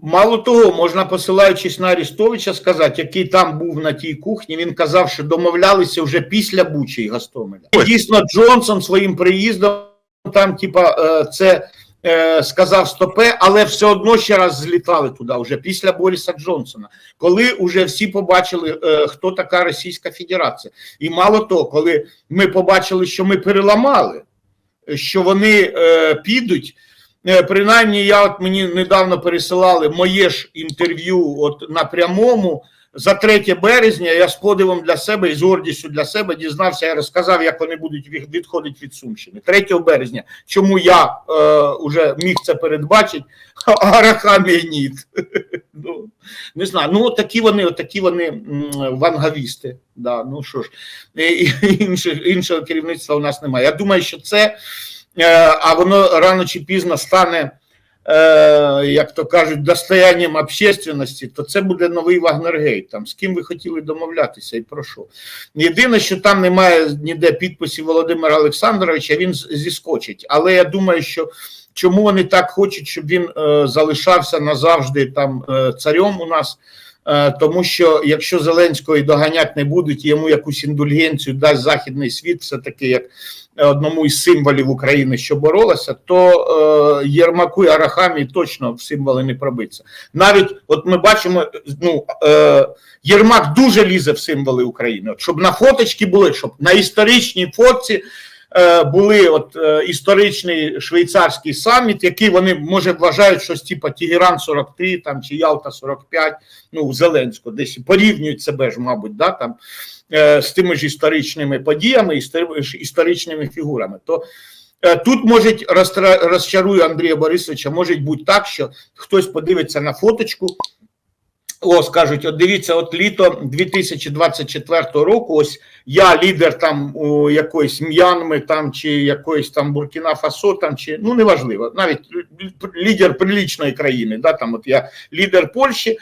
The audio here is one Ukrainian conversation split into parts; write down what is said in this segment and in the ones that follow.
Мало того, можна посилаючись на Арістовича сказати, який там був на тій кухні, він казав, що домовлялися вже після Бучі і Гастомеля. І дійсно, Джонсон своїм приїздом там, типа, е, це е, сказав стопе, але все одно ще раз злітали туди, вже після Бориса Джонсона, коли вже всі побачили, е, хто така Російська Федерація. І мало того, коли ми побачили, що ми переламали, що вони підуть. Е, Принаймні, я от мені недавно пересилали моє ж інтерв'ю от на прямому за 3 березня. Я з подивом для себе і з гордістю для себе дізнався. Я розказав, як вони будуть відходити від Сумщини. 3 березня. Чому я е, вже міг це передбачити, а Арахамія ні. ну, не знаю. Ну, такі вони, такі вони вангавісти. Да, ну що ж, і, і, іншого, іншого керівництва у нас немає. Я думаю, що це. Е, а воно рано чи пізно стане, е, як то кажуть, достоянням общественності, то це буде новий Вагнергейт. Там з ким ви хотіли домовлятися і про що. Єдине, що там немає ніде підписів Володимира Олександровича, він зіскочить. Але я думаю, що чому вони так хочуть, щоб він е, залишався назавжди там царем у нас. Е, Тому що якщо Зеленського і доганять не будуть, йому якусь індульгенцію дасть західний світ, все таки як одному із символів України, що боролася, то е, Єрмаку і Арахамі точно в символи не пробиться. Навіть от ми бачимо, ну е, Єрмак дуже лізе в символи України. Щоб на фоточки були, щоб на історичній фотці. Е, Були от е, історичний швейцарський саміт, який вони може вважають щось типу Тегеран 43 там чи Ялта 45, ну у Зеленського десь порівнюють себе ж, мабуть, да там е, з тими ж історичними подіями, істори- історичними фігурами. То тут розтра- розчарую Андрія Борисовича, може бути так, що хтось подивиться на фоточку. О, скажуть, от дивіться, от літо 2024 року. Ось я лідер там у якоїсь М'янми там чи якоїсь там Буркіна Фасо, там чи ну неважливо, навіть лідер прилічної країни. Да, там от я лідер Польщі,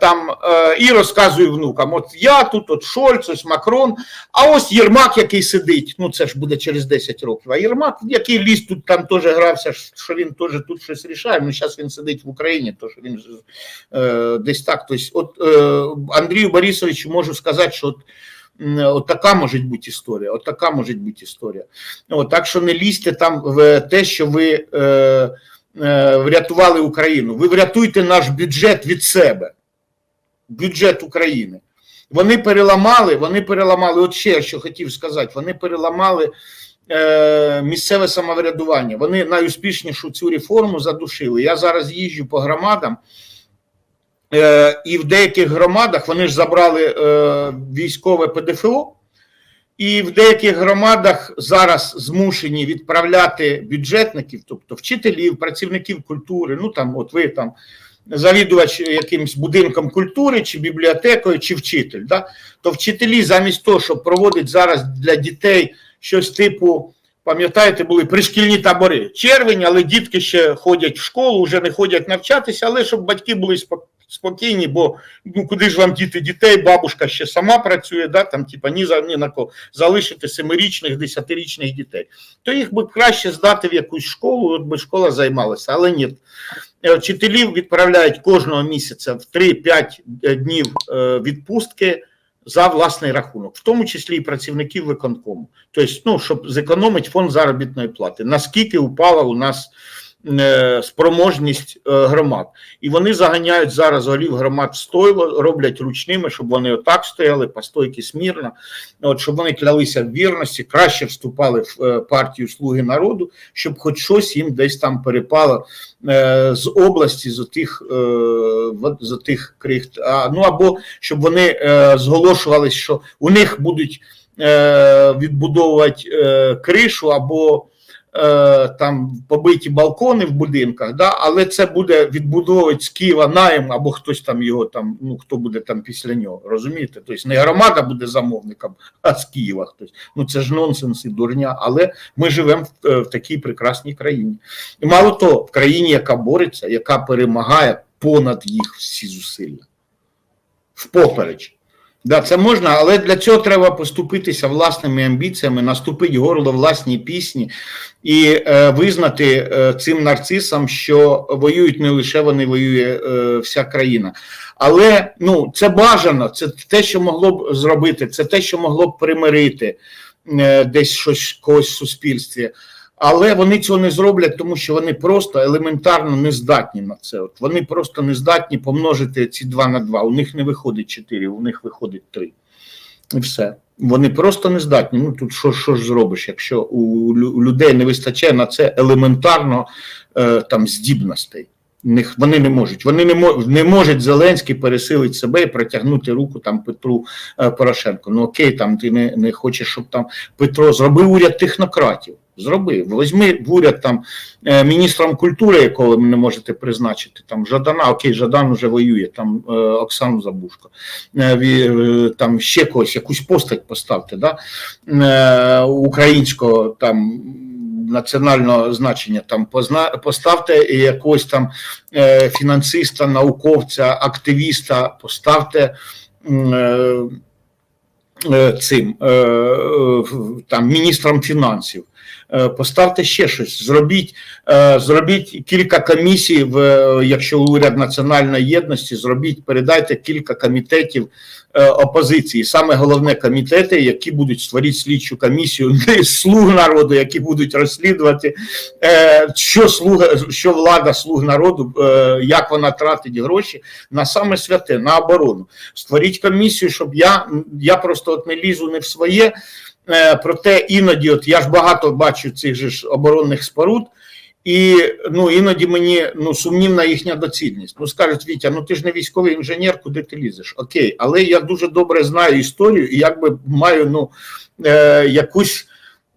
там е, і розказую внукам: от я тут, от Шольц, ось Макрон, а ось Єрмак, який сидить. Ну це ж буде через 10 років. А Єрмак, який ліс тут там теж грався, що він теж тут щось рішає. Ну зараз він сидить в Україні, то що він е, десь так. Тобто, от е, Андрію Борисовичу можу сказати, що от. От така може бути історія, от така може бути історія. От, так що не лізьте там в те, що ви е, е, врятували Україну. Ви врятуйте наш бюджет від себе, бюджет України. Вони переламали, вони переламали, от ще що хотів сказати, вони переламали е, місцеве самоврядування. Вони найуспішнішу цю реформу задушили. Я зараз їжджу по громадам. Е, і в деяких громадах вони ж забрали е, військове ПДФО, і в деяких громадах зараз змушені відправляти бюджетників, тобто вчителів, працівників культури. Ну там, от ви там завідувач якимсь будинком культури, чи бібліотекою, чи вчитель. Да? То вчителі замість того, щоб проводити зараз для дітей щось типу. Пам'ятаєте, були пришкільні табори. Червень, але дітки ще ходять в школу, вже не ходять навчатися, але щоб батьки були спок- спокійні, бо ну куди ж вам діти дітей, бабушка ще сама працює, да, там, типа, ні за ні на кого залишити семирічних, десятирічних дітей. То їх би краще здати в якусь школу, от би школа займалася, але ні. Е, Вчителів відправляють кожного місяця в 3-5 днів е, відпустки за власний рахунок, в тому числі і працівників виконкому. Тобто, ну, щоб зекономити фонд заробітної плати. Наскільки упала у нас е, спроможність е, громад? І вони заганяють зараз голів громад в стойло, роблять ручними, щоб вони отак стояли, по стойки смірно, от, щоб вони клялися в вірності, краще вступали в е, партію Слуги народу, щоб хоч щось їм десь там перепало е, з області, з тих, е, з тих крихт. Ну або щоб вони е, зголошували, що у них будуть е, відбудовувати е, кришу або е, там побиті балкони в будинках, да, але це буде відбудовувати з Києва найм або хтось там його там, ну хто буде там після нього. Розумієте? Тобто не громада буде замовником, а з Києва хтось. Ну це ж нонсенс і дурня. Але ми живемо в, е, в такій прекрасній країні. І мало того, в країні, яка бореться, яка перемагає понад їх всі зусилля. Впопереч. Да, це можна, але для цього треба поступитися власними амбіціями, наступити горло власній пісні і е, визнати е, цим нарцисам, що воюють не лише вони, воює е, вся країна. Але ну, це бажано, це те, що могло б зробити, це те, що могло б примирити е, десь щось когось в суспільстві. Але вони цього не зроблять, тому що вони просто елементарно не здатні на це. От вони просто не здатні помножити ці два на два. У них не виходить чотири, у них виходить три. І все. Вони просто не здатні. Ну тут що, що ж зробиш, якщо у, людей не вистачає на це елементарно е, там здібностей. Них вони не можуть. Вони не мо- не можуть Зеленський пересилити себе і протягнути руку там Петру е, Порошенко. Ну окей, там ти не, не хочеш, щоб там Петро зробив уряд технократів. Зробив. Візьми в уряд там е, міністром культури, якого ви не можете призначити. Там Жадана, окей, Жадан вже воює, там е, Оксану Забушко. Е, там ще когось, якусь постать поставте, да? українського там національного значення. Там позна, поставте якогось там е, фінансиста, науковця, активіста, поставте. Е, цим е, е, там міністром фінансів. Е, Поставте ще щось, зробіть, е, зробіть кілька комісій, е, якщо уряд національної єдності, зробіть, передайте кілька комітетів е, опозиції. Саме головне комітети, які будуть створити слідчу комісію слуг народу, які будуть розслідувати, е, що слуга, що влада слуг народу, е, як вона тратить гроші на саме святе, на оборону. Створіть комісію, щоб я, я просто от не лізу не в своє. Е, Проте іноді, от я ж багато бачу цих же ж оборонних споруд, і ну іноді мені ну сумнівна їхня доцільність. Ну скажуть, Вітя, ну ти ж не військовий інженер, куди ти лізеш? Окей, але я дуже добре знаю історію і якби маю ну е, якусь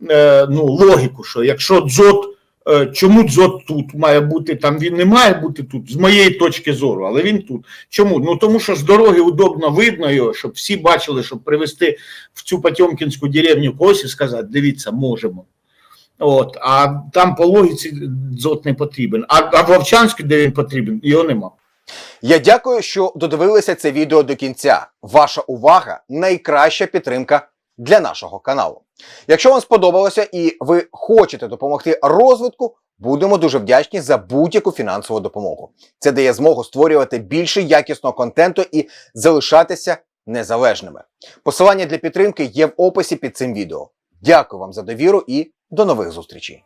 е, ну логіку, що якщо дзот. е, Чому дзот тут має бути там? Він не має бути тут, з моєї точки зору, але він тут. Чому? Ну тому що з дороги удобно видно його, щоб всі бачили, щоб привезти в цю Потьомкінську деревню когось і сказати: дивіться, можемо. От, а там по логіці дзот не потрібен. А, а в Вовчанську, де він потрібен, його нема. Я дякую, що додивилися це відео до кінця. Ваша увага найкраща підтримка для нашого каналу. Якщо вам сподобалося і ви хочете допомогти розвитку, будемо дуже вдячні за будь-яку фінансову допомогу. Це дає змогу створювати більше якісного контенту і залишатися незалежними. Посилання для підтримки є в описі під цим відео. Дякую вам за довіру і до нових зустрічей.